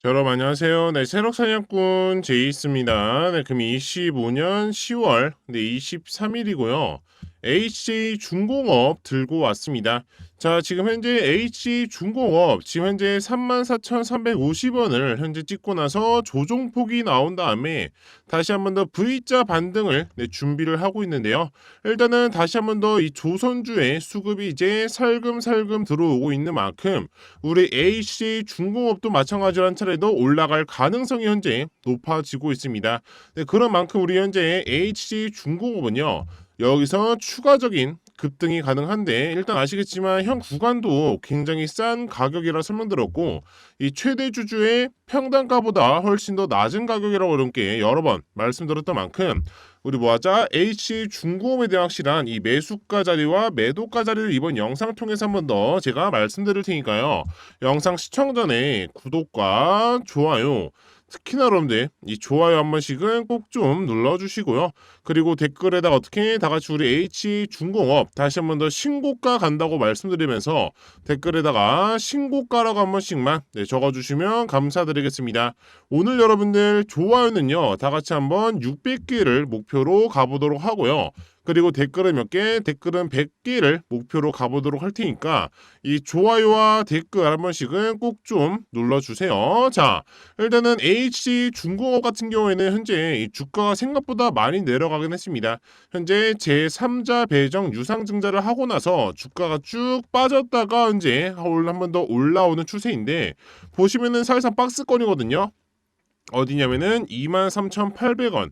자, 여러분 안녕하세요. 네, 새록 사냥꾼 제이스입니다. 네, 그럼 25년 10월 네, 23일이고요. HJ 중공업 들고 왔습니다. 자, 지금 현재 HJ 중공업 지금 현재 34,350원을 현재 찍고 나서 조종폭이 나온 다음에 다시 한 번 더 V자 반등을 네, 준비를 하고 있는데요. 일단은 다시 한 번 더 이 조선주의 수급이 이제 살금살금 들어오고 있는 만큼 우리 HJ 중공업도 마찬가지로 한 차례도 올라갈 가능성이 현재 높아지고 있습니다. 네, 그런 만큼 우리 현재 HJ 중공업은요. 여기서 추가적인 급등이 가능한데 일단 아시겠지만 현 구간도 굉장히 싼 가격이라 설명드렸고 이 최대 주주의 평단가보다 훨씬 더 낮은 가격이라고 이렇게 여러 번 말씀드렸던 만큼 우리 뭐하자 H 중공업에 대한 확실한 이 매수가 자리와 매도가 자리를 이번 영상 통해서 한 번 더 제가 말씀드릴 테니까요. 영상 시청 전에 구독과 좋아요 특히나 여러분들 이 좋아요 한 번씩은 꼭 좀 눌러주시고요. 그리고 댓글에다 어떻게 다 같이 우리 H 중공업 다시 한 번 더 신고가 간다고 말씀드리면서 댓글에다가 신고가라고 한 번씩만 네, 적어주시면 감사드리겠습니다. 오늘 여러분들 좋아요는요 다 같이 한번 600개를 목표로 가보도록 하고요. 그리고 댓글은 몇 개, 댓글은 100개를 목표로 가보도록 할 테니까 이 좋아요와 댓글 한 번씩은 꼭 좀 눌러주세요. 자, 일단은 HG 중공업 같은 경우에는 현재 이 주가가 생각보다 많이 내려가긴 했습니다. 현재 제3자 배정 유상증자를 하고 나서 주가가 쭉 빠졌다가 이제 한 번 더 올라오는 추세인데 보시면은 사실상 박스권이거든요. 어디냐면은 23,800원.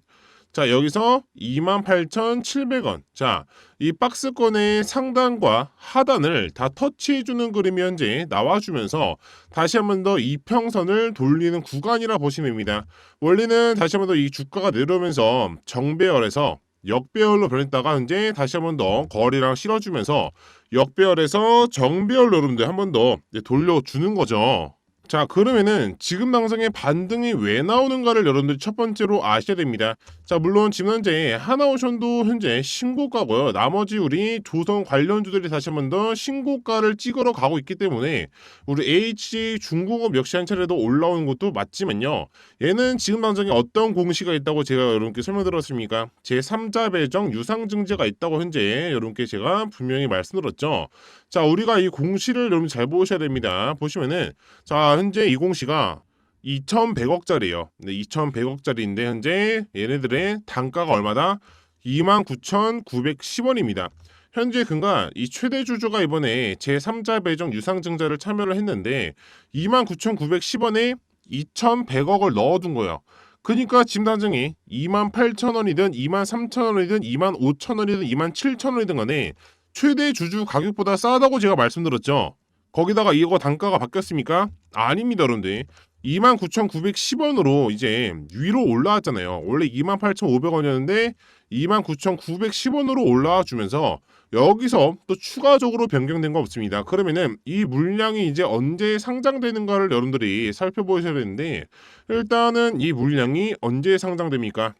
자, 여기서 28,700원. 자, 이 박스권의 상단과 하단을 다 터치해주는 그림이 현재 나와주면서 다시 한 번 더 이평선을 돌리는 구간이라 보시면 됩니다. 원래는 다시 한 번 더 이 주가가 내려오면서 정배열에서 역배열로 변했다가 이제 다시 한 번 더 거리랑 실어주면서 역배열에서 정배열로 여러분들 한 번 더 돌려주는 거죠. 자, 그러면은 지금 방송에 반등이 왜 나오는가를 여러분들 첫 번째로 아셔야 됩니다. 자, 물론 지금 현재 하나오션도 현재 신고가고요. 나머지 우리 조선 관련주들이 다시 한 번 더 신고가를 찍으러 가고 있기 때문에 우리 H 중공업 역시 한 차례도 올라오는 것도 맞지만요. 얘는 지금 방송에 어떤 공시가 있다고 제가 여러분께 설명드렸습니까? 제 3자 배정 유상증자가 있다고 현재 여러분께 제가 분명히 말씀드렸죠. 자, 우리가 이 공시를 여러분 잘 보셔야 됩니다. 보시면은 자, 현재 이 공시가 2,100억짜리예요. 네, 2,100억짜리인데 현재 얘네들의 단가가 얼마다? 29,910원입니다. 현재 그가 이 최대 주주가 이번에 제3자 배정 유상증자를 참여를 했는데 29,910원에 2,100억을 넣어둔 거예요. 그러니까 짐 단정이 28,000원이든 23,000원이든 25,000원이든 27,000원이든 간에 최대 주주 가격보다 싸다고 제가 말씀드렸죠. 거기다가 이거 단가가 바뀌었습니까? 아닙니다, 여러분들. 29,910원으로 이제 위로 올라왔잖아요. 원래 28,500원이었는데 29,910원으로 올라와 주면서 여기서 또 추가적으로 변경된 거 없습니다. 그러면은 이 물량이 이제 언제 상장되는가를 여러분들이 살펴보셔야 되는데 일단은 이 물량이 언제 상장됩니까?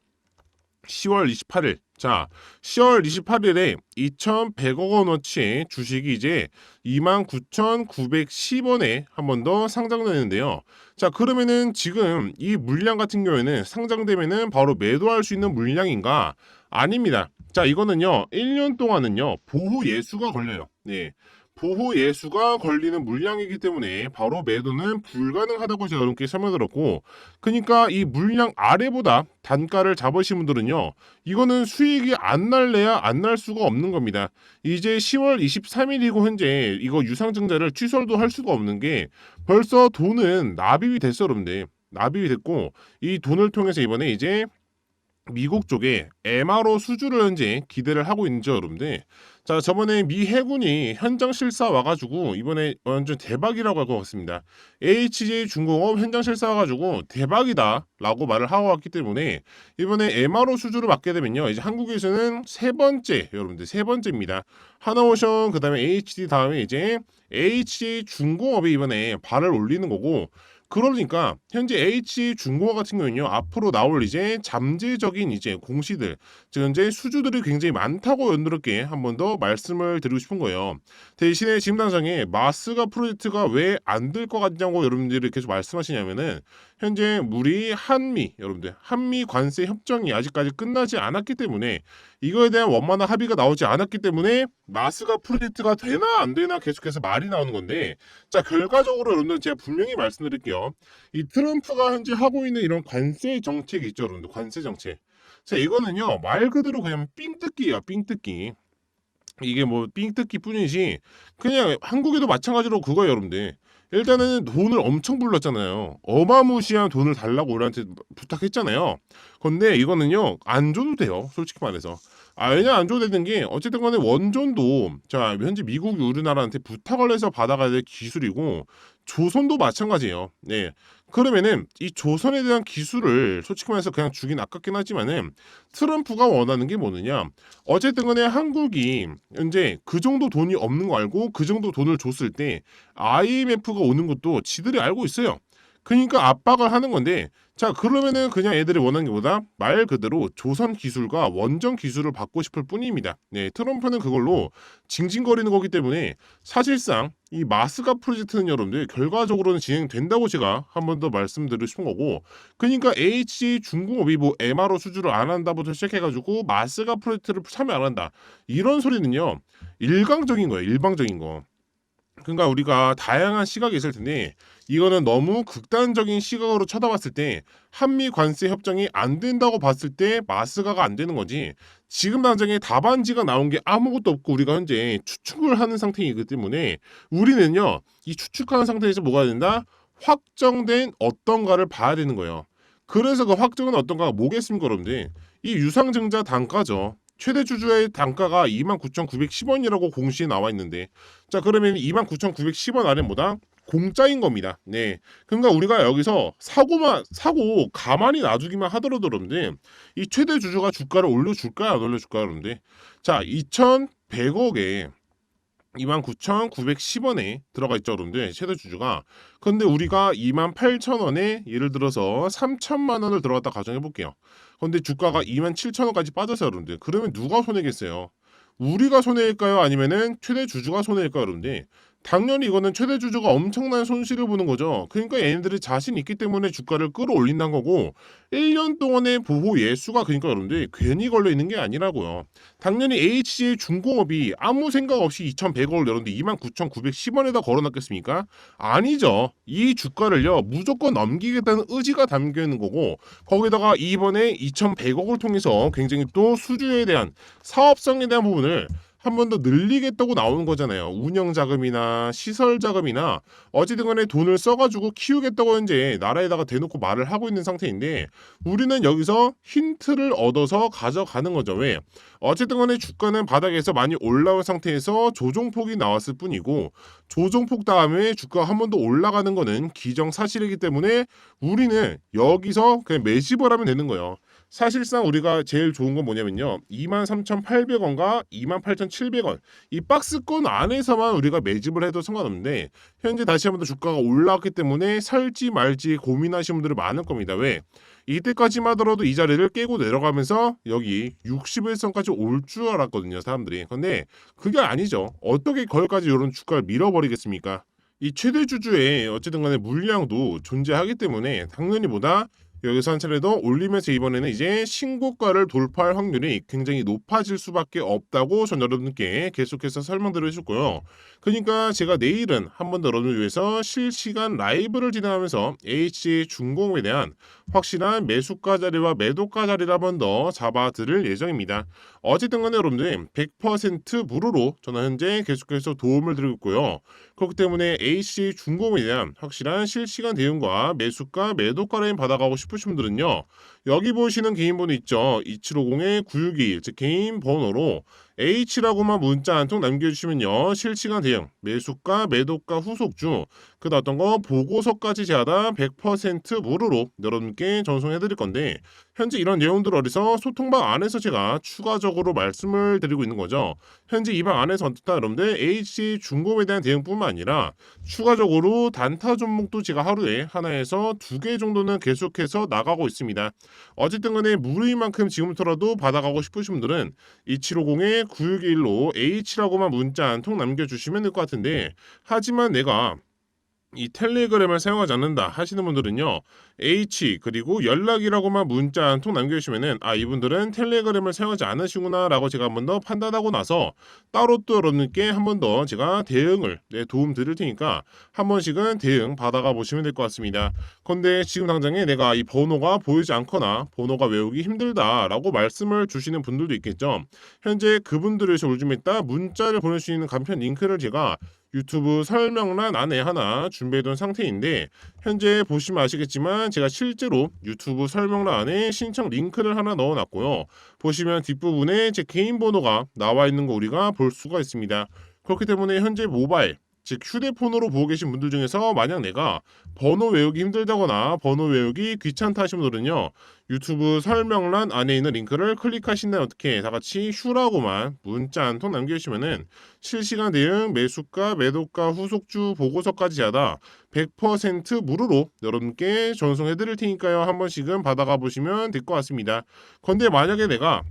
10월 28일. 자, 10월 28일에 2,100억 원어치의 주식이 이제 29,910원에 한 번 더 상장되는데요. 자, 그러면은 지금 이 물량 같은 경우에는 상장되면은 바로 매도할 수 있는 물량인가? 아닙니다. 자, 이거는요. 1년 동안은요. 보호 예수가 걸려요. 네. 보호 예수가 걸리는 물량이기 때문에 바로 매도는 불가능하다고 제가 여러분께 설명드렸고 그러니까 이 물량 아래보다 단가를 잡으신 분들은요 이거는 수익이 안 날래야 안 날 수가 없는 겁니다. 이제 10월 23일이고 현재 이거 유상증자를 취소도 할 수가 없는 게 벌써 돈은 납입이 됐어 여러분들. 납입이 됐고 이 돈을 통해서 이번에 이제 미국 쪽에 MRO 수주를 현재 기대를 하고 있는지 여러분들? 자 저번에 미 해군이 현장 실사 와가지고 이번에 완전 대박이라고 할 것 같습니다. HJ 중공업 현장 실사 와가지고 대박이다 라고 말을 하고 왔기 때문에 이번에 MRO 수주를 받게 되면요 이제 한국에서는 세 번째 여러분들 세 번째입니다. 하나오션 그 다음에 HD 다음에 이제 HJ 중공업이 이번에 발을 올리는 거고 그러니까 현재 H 중공업 같은 경우는요 앞으로 나올 이제 잠재적인 이제 공시들 즉 현재 수주들이 굉장히 많다고 연드럽게 한 번 더 말씀을 드리고 싶은 거예요. 대신에 지금 당장에 마스가 프로젝트가 왜 안 될 것 같냐고 여러분들이 계속 말씀하시냐면은 현재 우리 한미 여러분들 한미 관세 협정이 아직까지 끝나지 않았기 때문에 이거에 대한 원만한 합의가 나오지 않았기 때문에 마스가 프로젝트가 되나 안 되나 계속해서 말이 나오는 건데 자 결과적으로 여러분들 제가 분명히 말씀드릴게요. 이 트럼프가 현재 하고 있는 이런 관세 정책 있죠, 여러분들 관세 정책. 자 이거는요 말 그대로 그냥 삥뜯기예요, 삥뜯기. 이게 뭐 삥뜯기 뿐이지 그냥 한국에도 마찬가지로 그거예요, 여러분들. 일단은 돈을 엄청 불렀잖아요. 어마무시한 돈을 달라고 우리한테 부탁했잖아요. 근데 이거는요 안 줘도 돼요, 솔직히 말해서. 아 왜냐 안 줘도 되는 게 어쨌든 간에 원전도 자 현재 미국이 우리나라한테 부탁을 해서 받아가야 될 기술이고 조선도 마찬가지예요. 네. 그러면은 이 조선에 대한 기술을 솔직히 말해서 그냥 주긴 아깝긴 하지만은 트럼프가 원하는 게 뭐느냐 어쨌든 간에 한국이 현재 그 정도 돈이 없는 거 알고 그 정도 돈을 줬을 때 IMF가 오는 것도 지들이 알고 있어요. 그러니까 압박을 하는 건데 자 그러면은 그냥 애들이 원하는 게 뭐다 말 그대로 조선 기술과 원전 기술을 받고 싶을 뿐입니다. 네 트럼프는 그걸로 징징거리는 거기 때문에 사실상 이 마스가 프로젝트는 여러분들 결과적으로는 진행된다고 제가 한 번 더 말씀드리고 싶은 거고 그러니까 H 중공업이 뭐 MRO 수주를 안 한다부터 시작해가지고 마스가 프로젝트를 참여 안 한다 이런 소리는요 일방적인 거예요 일방적인 거. 그러니까 우리가 다양한 시각이 있을 텐데 이거는 너무 극단적인 시각으로 쳐다봤을 때 한미 관세 협정이 안 된다고 봤을 때 마스가가 안 되는 거지. 지금 당장에 답안지가 나온 게 아무것도 없고 우리가 현재 추측을 하는 상태이기 때문에 우리는요 이 추측하는 상태에서 뭐가 된다? 확정된 어떤가를 봐야 되는 거예요. 그래서 그 확정은 어떤가가 뭐겠습니까 여러분들? 이 유상증자 단가죠 최대 주주의 단가가 29,910원이라고 공시에 나와 있는데 자 그러면 29,910원 아래 뭐다? 공짜인 겁니다. 네. 그러니까 우리가 여기서 사고만 사고 가만히 놔두기만 하더라도 여러분들 이 최대 주주가 주가를 올려줄까요? 안 올려줄까요? 여러분들 자 2,100억에 29,910원에 들어가 있죠, 여러분들. 최대 주주가. 근데 우리가 28,000원에 예를 들어서 3천만 원을 들어갔다 가정해 볼게요. 근데 주가가 27,000원까지 빠져서 여러분들. 그러면 누가 손해겠어요? 우리가 손해일까요? 아니면은 최대 주주가 손해일까요, 여러분들? 당연히 이거는 최대 주주가 엄청난 손실을 보는 거죠. 그러니까 얘네들이 자신 있기 때문에 주가를 끌어올린다는 거고 1년 동안의 보호 예수가 그러니까 여러분들 괜히 걸려 있는 게 아니라고요. 당연히 HC의 중공업이 아무 생각 없이 2,100억을 여러분들 29,910원에다 걸어놨겠습니까? 아니죠. 이 주가를요 무조건 넘기겠다는 의지가 담겨 있는 거고 거기다가 이번에 2,100억을 통해서 굉장히 또 수주에 대한 사업성에 대한 부분을 한 번 더 늘리겠다고 나오는 거잖아요. 운영 자금이나 시설 자금이나 어찌든 간에 돈을 써가지고 키우겠다고 현재 나라에다가 대놓고 말을 하고 있는 상태인데 우리는 여기서 힌트를 얻어서 가져가는 거죠. 왜? 어쨌든 간에 주가는 바닥에서 많이 올라온 상태에서 조종폭이 나왔을 뿐이고 조종폭 다음에 주가가 한번 더 올라가는 거는 기정사실이기 때문에 우리는 여기서 그냥 매집을 하면 되는 거예요. 사실상 우리가 제일 좋은 건 뭐냐면요. 23,800원과 28,700원 이 박스권 안에서만 우리가 매집을 해도 상관없는데 현재 다시 한번 더 주가가 올라왔기 때문에 살지 말지 고민하시는 분들이 많을 겁니다. 왜? 이때까지만 하더라도 이 자리를 깨고 내려가면서 여기 61선까지 올 줄 알았거든요. 사람들이. 근데 그게 아니죠. 어떻게 거기까지 이런 주가를 밀어버리겠습니까? 이 최대 주주의 어쨌든 간에 물량도 존재하기 때문에 당연히 보다 여기서 한 차례 더 올리면서 이번에는 이제 신고가를 돌파할 확률이 굉장히 높아질 수밖에 없다고 전 여러분께 계속해서 설명드려 주고요. 그러니까 제가 내일은 한 번 더 여러분을 위해서 실시간 라이브를 진행하면서 H 중공에 대한 확실한 매수가 자리와 매도가 자리를 한 번 더 잡아드릴 예정입니다. 어쨌든 간에 여러분들 100% 무료로 저는 현재 계속해서 도움을 드리고 있고요. 그렇기 때문에 AC 중공에 대한 확실한 실시간 대응과 매수가 매도가 라인 받아가고 싶으신 분들은요. 여기 보시는 개인 번호 있죠. 2750-9621, 즉 개인 번호로 H라고만 문자 한 통 남겨주시면요. 실시간 대응, 매수가, 매도가, 후속주, 그 다음 어떤 거 보고서까지 제하다 100% 무료로 여러분께 전송해 드릴 건데 현재 이런 내용들 어디서 소통방 안에서 제가 추가적으로 말씀을 드리고 있는 거죠. 현재 이 방 안에서 어떻다 여러분들 H 중공에 대한 대응뿐만 아니라 추가적으로 단타 종목도 제가 하루에 하나에서 두 개 정도는 계속해서 나가고 있습니다. 어쨌든 간에 무료인 만큼 지금부터라도 받아가고 싶으신 분들은 2750에 9621로 H라고만 문자 한 통 남겨주시면 될 것 같은데 하지만 내가 이 텔레그램을 사용하지 않는다 하시는 분들은요 H 그리고 연락이라고만 문자 한 통 남겨주시면은 아 이분들은 텔레그램을 사용하지 않으시구나라고 제가 한 번 더 판단하고 나서 따로 또 여러분께 한 번 더 제가 대응을 네, 도움 드릴 테니까 한 번씩은 대응 받아가 보시면 될 것 같습니다. 근데 지금 당장에 내가 이 번호가 보이지 않거나 번호가 외우기 힘들다라고 말씀을 주시는 분들도 있겠죠. 현재 그분들을 위해서 요즘 있다 문자를 보낼 수 있는 간편 링크를 제가 유튜브 설명란 안에 하나 준비해둔 상태인데 현재 보시면 아시겠지만 제가 실제로 유튜브 설명란 안에 신청 링크를 하나 넣어놨고요. 보시면 뒷부분에 제 개인 번호가 나와 있는 거 우리가 볼 수가 있습니다. 그렇기 때문에 현재 모바일 즉 휴대폰으로 보고 계신 분들 중에서 만약 내가 번호 외우기 힘들다거나 번호 외우기 귀찮다 하시는 분들은요 유튜브 설명란 안에 있는 링크를 클릭하신 다음에 어떻게 다 같이 휴라고만 문자 한 통 남겨주시면은 실시간 대응 매수가 매도가 후속주 보고서까지 하다 100% 무료로 여러분께 전송해 드릴 테니까요. 한 번씩은 받아가 보시면 될 것 같습니다. 근데 만약에 내가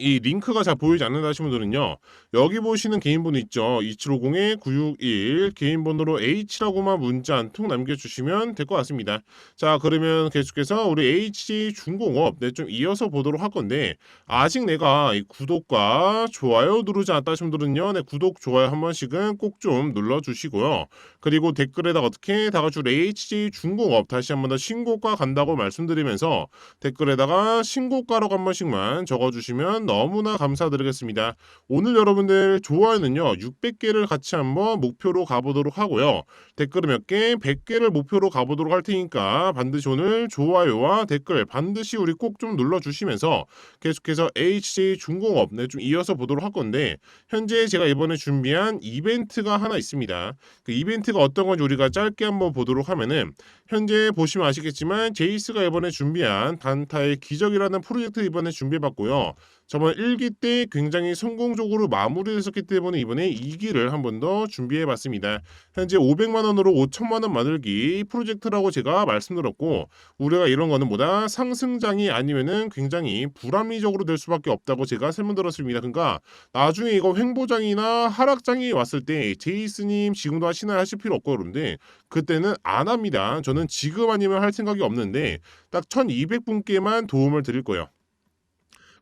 이 링크가 잘 보이지 않는다 하시는 분들은요. 여기 보시는 개인 번호 있죠. 2750-9621 개인 번호로 H라고만 문자 한 통 남겨주시면 될 것 같습니다. 자 그러면 계속해서 우리 H 중공업 네, 좀 이어서 보도록 할 건데 아직 내가 이 구독과 좋아요 누르지 않았다 하시는 분들은요. 네, 구독, 좋아요 한 번씩은 꼭 좀 눌러주시고요. 그리고 댓글에다가 어떻게 다 같이 우리 HJ 중공업 다시 한 번 더 신고가 간다고 말씀드리면서 댓글에다가 신고가라고 한 번씩만 적어주시면 너무나 감사드리겠습니다. 오늘 여러분들 좋아요는요 600개를 같이 한번 목표로 가보도록 하고요. 댓글 몇 개, 100개를 목표로 가보도록 할 테니까 반드시 오늘 좋아요와 댓글 반드시 우리 꼭 좀 눌러주시면서 계속해서 HJ 중공업 네, 좀 이어서 보도록 할 건데 현재 제가 이번에 준비한 이벤트가 하나 있습니다. 그 이벤트가 어떤 건지 우리가 짧게 한번 보도록 하면은 현재 보시면 아시겠지만 제이스가 이번에 준비한 단타의 기적이라는 프로젝트 이번에 준비해봤고요. 저번 1기 때 굉장히 성공적으로 마무리됐었기 때문에 이번에 2기를 한 번 더 준비해봤습니다. 현재 500만 원으로 5천만 원 만들기 프로젝트라고 제가 말씀드렸고 우리가 이런 거는 뭐다 상승장이 아니면은 굉장히 불합리적으로 될 수밖에 없다고 제가 설명드렸습니다. 그러니까 나중에 이거 횡보장이나 하락장이 왔을 때 제이스님 지금도 하시나 하실 필요 없고 그런데 그때는 안 합니다. 저는 지금 아니면 할 생각이 없는데 딱 1200분께만 도움을 드릴 거예요.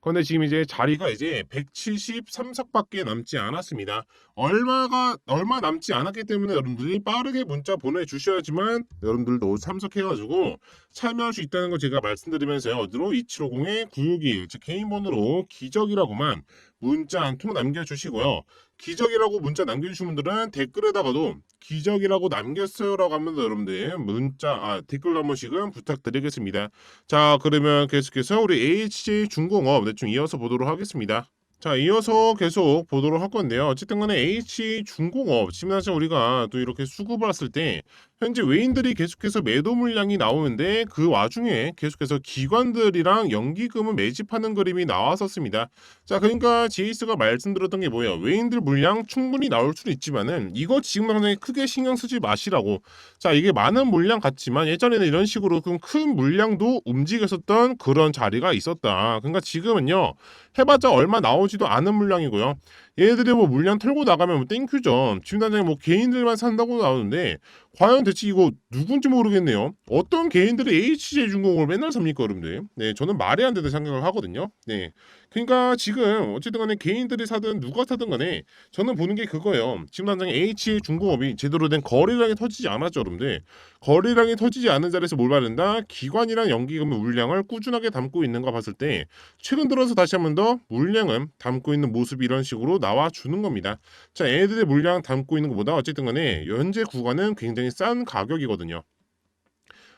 근데 지금 이제 자리가 이제 173석밖에 남지 않았습니다. 얼마가 얼마 남지 않았기 때문에 여러분들이 빠르게 문자 보내주셔야지만 여러분들도 참석해가지고 참여할 수 있다는 거 제가 말씀드리면서요. 어디로 2750에 961, 즉 개인 번호로 기적이라고만 문자 한 통 남겨주시고요. 기적이라고 문자 남겨주신 분들은 댓글에다가도 기적이라고 남겼어요라고 하면 여러분들 문자 아 댓글 한 번씩은 부탁드리겠습니다. 자 그러면 계속해서 우리 HJ 중공업 네, 좀 이어서 보도록 하겠습니다. 자 이어서 계속 보도록 할 건데요. 어쨌든 간에 H 중공업 지금 사실 우리가 또 이렇게 수급을 했을 때 현재 외인들이 계속해서 매도 물량이 나오는데 그 와중에 계속해서 기관들이랑 연기금을 매집하는 그림이 나왔었습니다. 자, 그러니까 제이스가 말씀드렸던 게 뭐예요? 외인들 물량 충분히 나올 수는 있지만은 이거 지금 당장에 크게 신경 쓰지 마시라고. 자, 이게 많은 물량 같지만 예전에는 이런 식으로 큰 물량도 움직였었던 그런 자리가 있었다. 그러니까 지금은요. 해봤자 얼마 나오지도 않은 물량이고요. 얘네들이 뭐 물량 털고 나가면 뭐 땡큐죠. 지금 당장 뭐 개인들만 산다고 나오는데 과연 대체 이거 누군지 모르겠네요. 어떤 개인들이 HJ중공업을 맨날 삽니까, 여러분들? 네, 저는 말이 안 되는 생각을 하거든요. 네. 그러니까 지금 어쨌든 간에 개인들이 사든 누가 사든 간에 저는 보는 게 그거예요. 지금 당장 HJ중공업이 제대로 된 거래량이 터지지 않았죠, 여러분들. 거래량이 터지지 않은 자리에서 뭘 받는다? 기관이랑 연기금의 물량을 꾸준하게 담고 있는 거 봤을 때 최근 들어서 다시 한 번 더 물량은 담고 있는 모습이 이런 식으로 나와 주는 겁니다. 자, 얘네들의 물량 담고 있는 것보다 어쨌든 간에 현재 구간은 굉장히 싼 가격이거든요.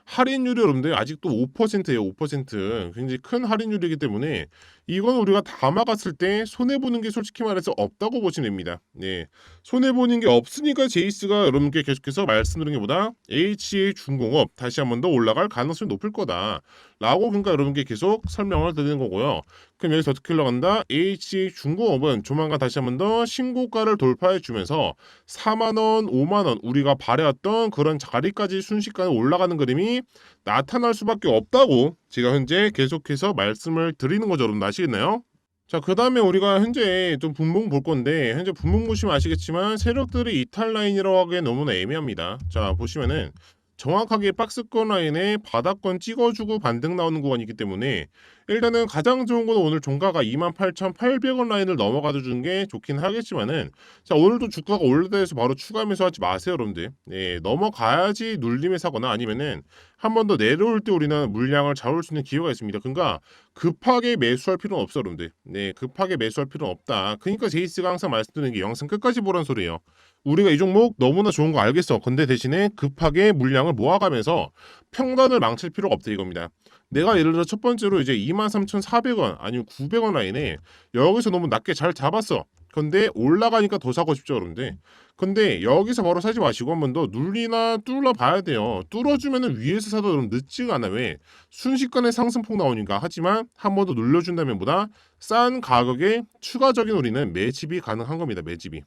할인율이 여러분들 아직도 5%예요. 5%. 굉장히 큰 할인율이기 때문에 이건 우리가 다 막았을 때 손해 보는 게 솔직히 말해서 없다고 보시면 됩니다. 네. 손해 보는 게 없으니까 제이스가 여러분께 계속해서 말씀드린 게보다 HA 중공업 다시 한 번 더 올라갈 가능성이 높을 거다. 라고 그러니까 여러분께 계속 설명을 드리는 거고요. 그럼 여기서 어떻게 흘러간다? HA 중공업은 조만간 다시 한번 더 신고가를 돌파해 주면서 4만 원, 5만 원 우리가 바래왔던 그런 자리까지 순식간에 올라가는 그림이 나타날 수밖에 없다고 제가 현재 계속해서 말씀을 드리는 거죠. 여러분 아시겠나요? 자, 그 다음에 우리가 현재 좀 분봉 볼 건데, 현재 분봉 보시면 아시겠지만, 세력들이 이탈 라인이라고 하기엔 너무나 애매합니다. 자, 보시면은, 정확하게 박스권 라인에 바닥권 찍어주고 반등 나오는 구간이기 때문에, 일단은 가장 좋은 건 오늘 종가가 28,800원 라인을 넘어가도 주는 게 좋긴 하겠지만은, 자, 오늘도 주가가 올라다해서 바로 추가 매수하지 마세요, 여러분들. 네, 넘어가야지 눌림에 사거나 아니면은, 한 번 더 내려올 때 우리는 물량을 잡을 수 있는 기회가 있습니다. 그러니까 급하게 매수할 필요는 없어 여러분들. 네, 급하게 매수할 필요는 없다. 그러니까 제이스가 항상 말씀드리는 게 영상 끝까지 보라는 소리예요. 우리가 이 종목 너무나 좋은 거 알겠어. 근데 대신에 급하게 물량을 모아가면서 평단을 망칠 필요가 없다 이겁니다. 내가 예를 들어 첫 번째로 이제 23,400원 아니면 900원 라인에 여기서 너무 낮게 잘 잡았어. 근데 올라가니까 더 사고 싶죠, 여러분들. 근데 여기서 바로 사지 마시고 한 번 더 눌리나 뚫어 봐야 돼요. 뚫어주면은 위에서 사도 여러분 늦지가 않아. 왜? 순식간에 상승폭 나오니까. 하지만 한 번 더 눌려준다면 보다 싼 가격에 추가적인 우리는 매집이 가능한 겁니다. 매집이.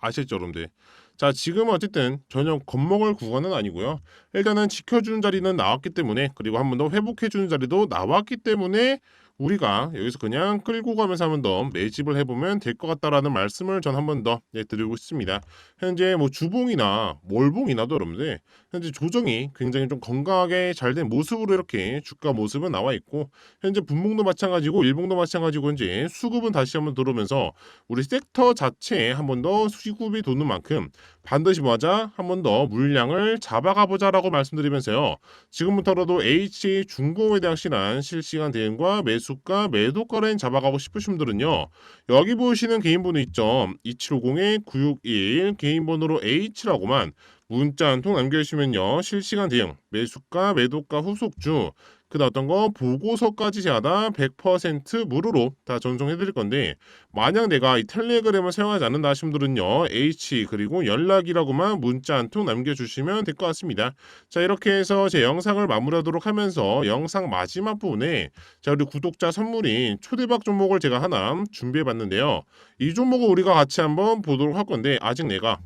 아시겠죠, 여러분들? 자, 지금은 어쨌든 전혀 겁먹을 구간은 아니고요. 일단은 지켜주는 자리는 나왔기 때문에 그리고 한 번 더 회복해주는 자리도 나왔기 때문에 우리가 여기서 그냥 끌고 가면서 한 번 더 매집을 해보면 될 것 같다라는 말씀을 전 한 번더 네, 드리고 있습니다. 현재 뭐 주봉이나 몰봉이나도 여러분들 현재 조정이 굉장히 좀 건강하게 잘 된 모습으로 이렇게 주가 모습은 나와 있고 현재 분봉도 마찬가지고 일봉도 마찬가지고 현재 수급은 다시 한번 들어오면서 우리 섹터 자체에 한 번 더 수급이 도는 만큼 반드시 뭐하자 한 번 더 물량을 잡아가 보자라고 말씀드리면서요. 지금부터라도 HA 중공에 대한 실한 실시간 대응과 매수가 매도가 라인 잡아가고 싶으신 분들은요. 여기 보시는 개인 번호 있죠. 2750-9621 개인 번호로 H라고만 문자 한 통 남겨주시면요. 실시간 대응, 매수가, 매도가, 후속주, 그다음 어떤 거 보고서까지 제하다 100% 무료로 다 전송해드릴 건데 만약 내가 이 텔레그램을 사용하지 않는다 하신 분들은요. H 그리고 연락이라고만 문자 한 통 남겨주시면 될 것 같습니다. 자 이렇게 해서 제 영상을 마무리하도록 하면서 영상 마지막 부분에 자 우리 구독자 선물인 초대박 종목을 제가 하나 준비해봤는데요. 이 종목을 우리가 같이 한번 보도록 할 건데 아직 내가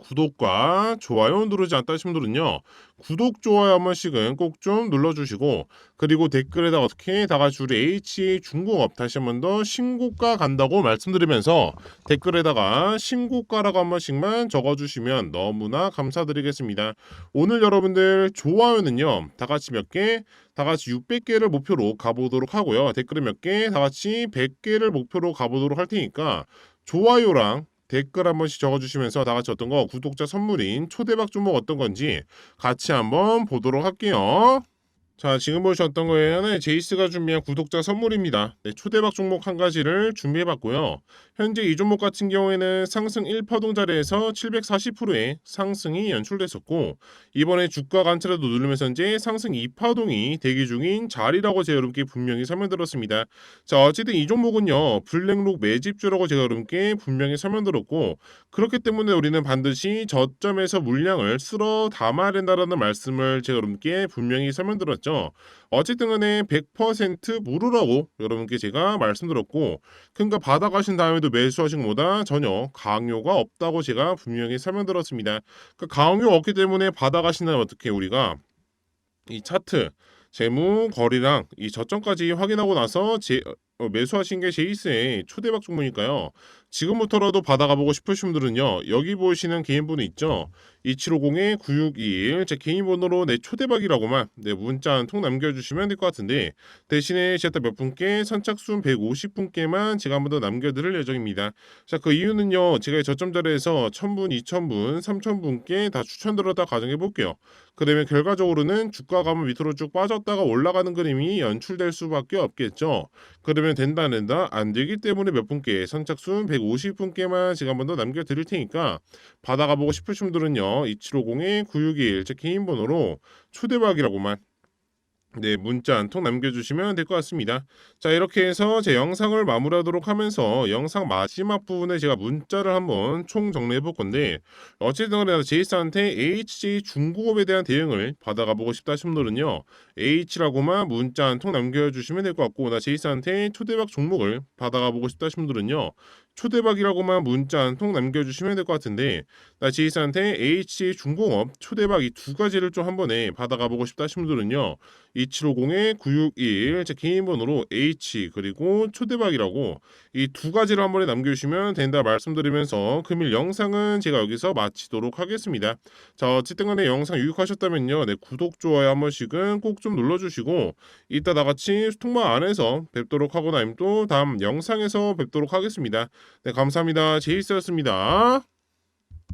구독과 좋아요 누르지 않다 하신 분들은요. 구독, 좋아요 한 번씩은 꼭 좀 눌러주시고 그리고 댓글에다 어떻게 다 같이 우리 HA 중공업 다시 한 번 더 신고가 간다고 말씀드리면서 댓글에다가 신고가라고 한 번씩만 적어주시면 너무나 감사드리겠습니다. 오늘 여러분들 좋아요는요. 다 같이 몇 개? 다 같이 600개를 목표로 가보도록 하고요. 댓글에 몇 개? 다 같이 100개를 목표로 가보도록 할 테니까 좋아요랑 댓글 한 번씩 적어주시면서 다 같이 어떤 거 구독자 선물인 초대박 종목 어떤 건지 같이 한번 보도록 할게요. 자, 지금 보셨던 거에는 네, 제이스가 준비한 구독자 선물입니다. 네, 초대박 종목 한 가지를 준비해봤고요. 현재 이 종목 같은 경우에는 상승 1파동 자리에서 740%의 상승이 연출됐었고 이번에 주가 관찰에도 누르면서 현재 상승 2파동이 대기 중인 자리라고 제가 여러분께 분명히 설명드렸습니다. 자, 어쨌든 이 종목은요. 블랙록 매집주라고 제가 여러분께 분명히 설명드렸고 그렇기 때문에 우리는 반드시 저점에서 물량을 쓸어 담아야 된다라는 말씀을 제가 여러분께 분명히 설명드렸죠. 어쨌든 간에 100% 무료라고 여러분께 제가 말씀드렸고 그러니까 받아가신 다음에도 매수하신 것보다 전혀 강요가 없다고 제가 분명히 설명드렸습니다. 그 강요 없기 때문에 받아가신다면 어떻게 우리가 이 차트 재무 거리랑 이 저점까지 확인하고 나서 제, 어, 매수하신 게 제이스의 초대박 종목이니까요. 지금부터라도 받아가 보고 싶으신 분들은요. 여기 보시는 개인 번호 있죠. 2750-9621 제 개인 번호로 내 초대박이라고만 내 문자 한 통 남겨주시면 될 것 같은데 대신에 제가 몇 분께 선착순 150분께만 제가 한 번 더 남겨드릴 예정입니다. 자 그 이유는요. 제가 저점 자리에서 1000분, 2000분, 3000분께 다 추천드렸다 가정해 볼게요. 그러면 결과적으로는 주가가 한번 밑으로 쭉 빠졌다가 올라가는 그림이 연출될 수밖에 없겠죠. 그러면 된다 안 된다 안 되기 때문에 몇 분께 선착순 150 분께만 제가 한 번 더 남겨드릴 테니까 받아가 보고 싶으신 분들은요 2750-9621 제 개인 번호로 초대박이라고만 네, 문자 한 통 남겨주시면 될 것 같습니다. 자, 이렇게 해서 제 영상을 마무리하도록 하면서 영상 마지막 부분에 제가 문자를 한번 총 정리해 볼 건데 어쨌든 간에 제이스한테 HJ 중국업에 대한 대응을 받아가 보고 싶다 하신 분들은요. H라고만 문자 한 통 남겨주시면 될 것 같고 나 제이스한테 초대박 종목을 받아가 보고 싶다 하신 분들은요. 초대박이라고만 문자 한 통 남겨주시면 될 것 같은데 나 제이스한테 HJ 중공업 초대박 이 두 가지를 좀 한 번에 받아가 보고 싶다 하신 분들은요. 2750-9621제 개인 번호로 H 그리고 초대박이라고 이 두 가지를 한 번에 남겨주시면 된다 말씀드리면서 금일 영상은 제가 여기서 마치도록 하겠습니다. 자 어쨌든 간에 영상 유익하셨다면요. 네, 구독, 좋아요 한 번씩은 꼭 좀 눌러주시고 이따 나같이 수통방 안에서 뵙도록 하고 나면 또 다음 영상에서 뵙도록 하겠습니다. 네 감사합니다. 제이스였습니다.